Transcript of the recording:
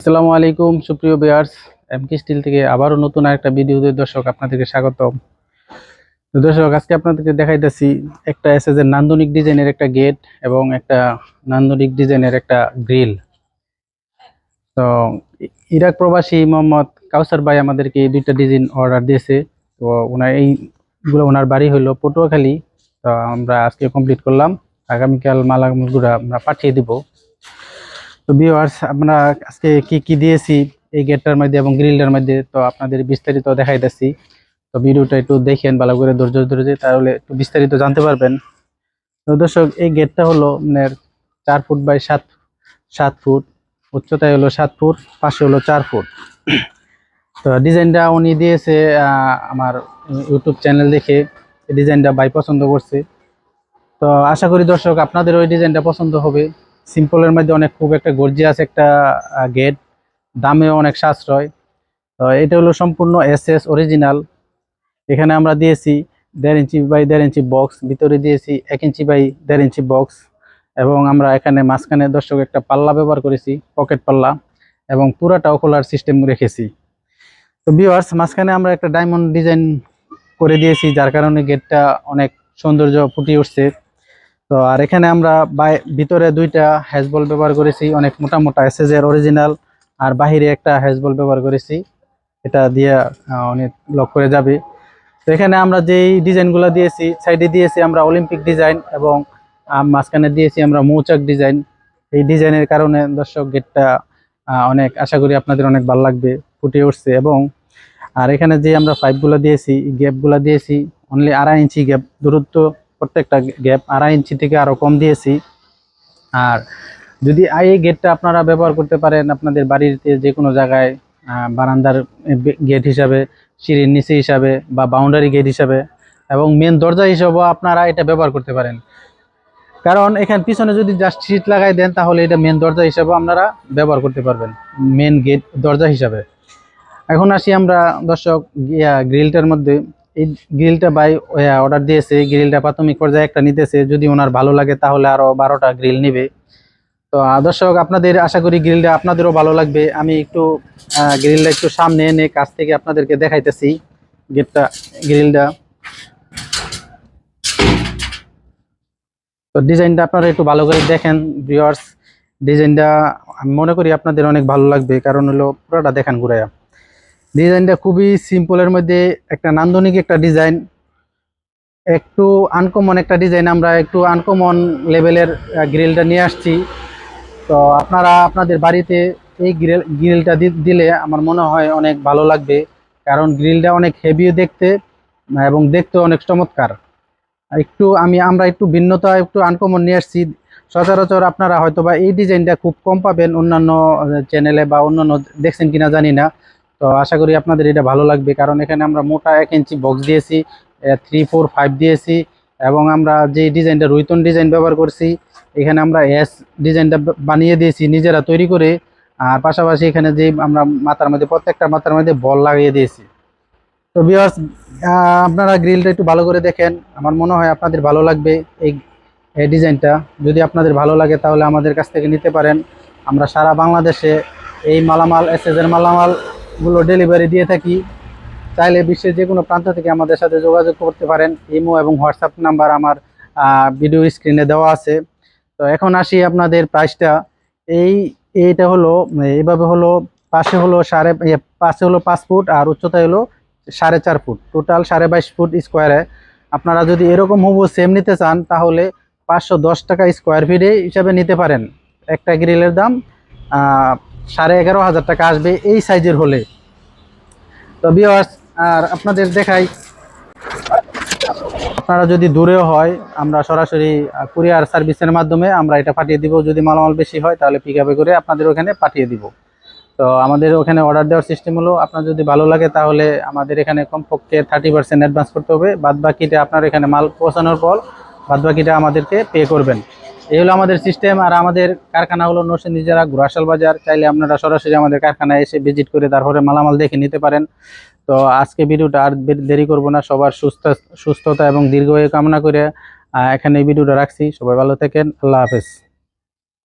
আসসালামু আলাইকুম, সুপ্রিয় বিয়ার্স এমকে স্টিল থেকে আবারও নতুন একটা ভিডিওতে দর্শক আপনাদেরকে স্বাগতম। তো দর্শক, আজকে আপনাদেরকে দেখাইতেছি একটা এসএস এর নান্দনিক ডিজাইনের একটা গেট এবং একটা নান্দনিক ডিজাইনের একটা গ্রিল। তো ইরাক প্রবাসী মোহাম্মদ কাউসার ভাই আমাদেরকে এই দুইটা ডিজাইন অর্ডার দিয়েছে। তো ওনার এইগুলো ওনার বাড়ি হলো পটুয়াখালী। তো আমরা আজকে কমপ্লিট করলাম। আগামীকাল মালাগুলো আমরা পাঠিয়ে দিব। তো ভিউয়ার্স আমরা আজকে কি কি দিয়েছি? এই গেটটার মধ্যে এবং গ্রিলটার মধ্যে তো আপনাদের বিস্তারিত দেখাইতেছি। তো ভিডিওটা একটু দেখেন, ভালো করে ধৈর্য ধরে, তাহলে একটু বিস্তারিত জানতে পারবেন। তো দর্শক, এই গেটটা হলো আপনার চার ফুট বাই সাত সাত ফুট, উচ্চতায় হলো সাত ফুট, পাশে হলো চার ফুট। তো ডিজাইনটা উনি দিয়েছে আমার ইউটিউব চ্যানেল দেখে। ডিজাইনটা বাই পছন্দ করছে। তো আশা করি দর্শক, আপনাদের ওই ডিজাইনটা পছন্দ হবে। সিম্পলের মধ্যে অনেক খুব একটা গর্জিয়াস একটা গেট দামেও অনেক সাশ্রয়। তো এটা হলো সম্পূর্ণ এস এস অরিজিনাল এখানে আমরা দিয়েছি দেড় ইঞ্চি বাই দেড় ইঞ্চি বক্স ভিতরে দিয়েছি এক ইঞ্চি বাই দেড় ইঞ্চি বক্স এবং আমরা এখানে মাঝখানে দর্শক একটা পাল্লা ব্যবহার করেছি পকেট পাল্লা, এবং পুরাটাও খোলার সিস্টেম রেখেছি। তো বিওয়ার্স মাঝখানে আমরা একটা ডায়মন্ড ডিজাইন করে দিয়েছি, যার কারণে গেটটা অনেক সৌন্দর্য ফুটিয়ে উঠছে। তো আর এখানে আমরা ভিতরে দুইটা হ্যাজবল ব্যবহার করেছি, অনেক মোটা মোটা এসএস এর অরিজিনাল আর বাহিরে একটা হ্যাজবল ব্যবহার করেছি। এটা দিয়ে অনেক লক করে যাবে। তো এখানে আমরা যেই ডিজাইনগুলো দিয়েছি সাইডে দিয়েছি আমরা অলিম্পিক ডিজাইন এবং মাঝখানে দিয়েছি আমরা মৌচাক ডিজাইন এই ডিজাইনের কারণে দর্শক গেটটা অনেক, আশা করি আপনাদের অনেক ভালো লাগবে, ফুটে উঠছে এবং, আর এখানে যে আমরা পাইপগুলো দিয়েছি গ্যাপগুলো দিয়েছি অনলি আড়াই ইঞ্চি গ্যাপ দূরত্ব। প্রত্যেকটা গ্যাপ আড়াই ইঞ্চি থেকে আরও কম দিয়েছি। আর যদি এই গেটটা আপনারা ব্যবহার করতে পারেন, আপনাদের বাড়িতে যে কোনো জায়গায় বারান্দার গেট হিসাবে, সিঁড়ির নিচে হিসাবে বা বাউন্ডারি গেট হিসাবে এবং মেন দরজা হিসাবেও আপনারা এটা ব্যবহার করতে পারেন। কারণ এখানে পিছনে যদি জাস্ট সিট লাগাই দেন, তাহলে এটা মেন দরজা হিসাবেও আপনারা ব্যবহার করতে পারবেন মেন গেট দরজা হিসাবে। এখন আসি আমরা দর্শক গ্রিলটার মধ্যে। এই গ্রিলটা বাই অর্ডার দিয়েছে। গ্রিলটা প্রাথমিক পর্যায়ে একটা নিতেছে। যদি ওনার ভালো লাগে, তাহলে আরও বারোটা গ্রিল নিবে। তো দর্শক, আপনাদের আশা করি গ্রিলটা আপনাদেরও ভালো লাগবে। আমি একটু গ্রিলটা একটু সামনে এনে কাছ থেকে আপনাদেরকে দেখাইতেছি গেটটা গ্রিলটা তো ডিজাইনটা আপনারা একটু ভালো করে দেখেন ভিউয়ার্স ডিজাইনটা আমি মনে করি আপনাদের অনেক ভালো লাগবে। কারণ হলো, পুরোটা দেখেন ঘুরাইয়া। ডিজাইনটা খুবই সিম্পলের মধ্যে একটা নান্দনিক একটা ডিজাইন। একটু আনকমন একটা ডিজাইন আমরা একটু আনকমন লেভেলের গ্রিলটা নিয়ে আসছি। তো আপনারা আপনাদের বাড়িতে এই গ্রিল গ্রিলটা দিলে আমার মনে হয় অনেক ভালো লাগবে। কারণ গ্রিলটা অনেক হেভিও দেখতে এবং দেখতে অনেক চমৎকার। একটু আমি, আমরা একটু ভিন্নতা, একটু আনকমন নিয়ে আসছি। সচরাচর আপনারা হয়তো বা এই ডিজাইনটা খুব কম পাবেন অন্যান্য চ্যানেলে বা অন্যান্য দেখছেন কিনা জানি না। তো আশা করি আপনাদের এটা ভালো লাগবে, কারণ এখানে আমরা মোটা এক ইঞ্চি বক্স দিয়েছি থ্রি ফোর ফাইভ দিয়েছি, এবং আমরা যে ডিজাইনটা রুইতন ডিজাইন ব্যবহার করছি, এখানে আমরা এস ডিজাইনটা বানিয়ে দিয়েছি নিজেরা তৈরি করে, আর পাশাপাশি এখানে যে আমরা মাথার মধ্যে, প্রত্যেকটা মাথার মধ্যে বল লাগিয়ে দিয়েছি। তো বিয়ার্স আপনারা গ্রিলটা একটু ভালো করে দেখেন, আমার মনে হয় আপনাদের ভালো লাগবে এই এই ডিজাইনটা, যদি আপনাদের ভালো লাগে তাহলে আমাদের কাছ থেকে নিতে পারেন। আমরা সারা বাংলাদেশে এই মালামাল এসএসের মালামালগুলো ডেলিভারি দিয়ে থাকি। চাইলে বিশ্বের যে কোনো প্রান্ত থেকে আমাদের সাথে যোগাযোগ করতে পারেন। ইমো এবং হোয়াটসঅ্যাপ নাম্বার আমার ভিডিও স্ক্রিনে দেওয়া আছে। তো এখন আসি আপনাদের প্রাইসটা এই, এইটা হলো, এইভাবে হলো, পাশে হলো সাড়ে পাশে হলো পাঁচ ফুট আর উচ্চতায় হলো সাড়ে চার ফুট। টোটাল সাড়ে বাইশ ফুট স্কোয়ারে আপনারা যদি এরকম হুবু সেম নিতে চান, তাহলে পাঁচশো দশ টাকা স্কোয়ার ফিটে হিসাবে নিতে পারেন। একটা গ্রিলের দাম সাড়ে এগারো হাজার টাকা আসবে এই সাইজের হলে। তো বিয়ার্স আর আপনাদের দেখাই, আপনারা যদি দূরেও হয়, আমরা সরাসরি কুরিয়ার সার্ভিসের মাধ্যমে আমরা এটা পাঠিয়ে দিব। যদি মালামাল বেশি হয়, তাহলে পিক আপে করে আপনাদের ওখানে পাঠিয়ে দিব। তো আমাদের ওখানে অর্ডার দেওয়ার সিস্টেম হলো, আপনার যদি ভালো লাগে, তাহলে আমাদের এখানে কমপক্ষে থার্টি পার্সেন্ট অ্যাডভান্স করতে হবে। বাদ বাকিটা আপনার এখানে মাল পৌঁছানোর পর বাদ বাকিটা আমাদেরকে পে করবেন। এই হলো আমাদের সিস্টেম আর আমাদের কারখানা হলো নরসিংদী নিজেরা ঘোড়াশাল বাজার। চাইলে আপনারা সরাসরি আমাদের কারখানায় এসে ভিজিট করে তারপরে মালামাল দেখে নিতে পারেন। তো আজকে ভিডিওটা আর দেরি করব না। সবার সুস্থ সুস্থতা এবং দীর্ঘ কামনা করে এখানে এই ভিডিওটা রাখছি। সবাই ভালো থাকেন। আল্লাহ হাফেজ।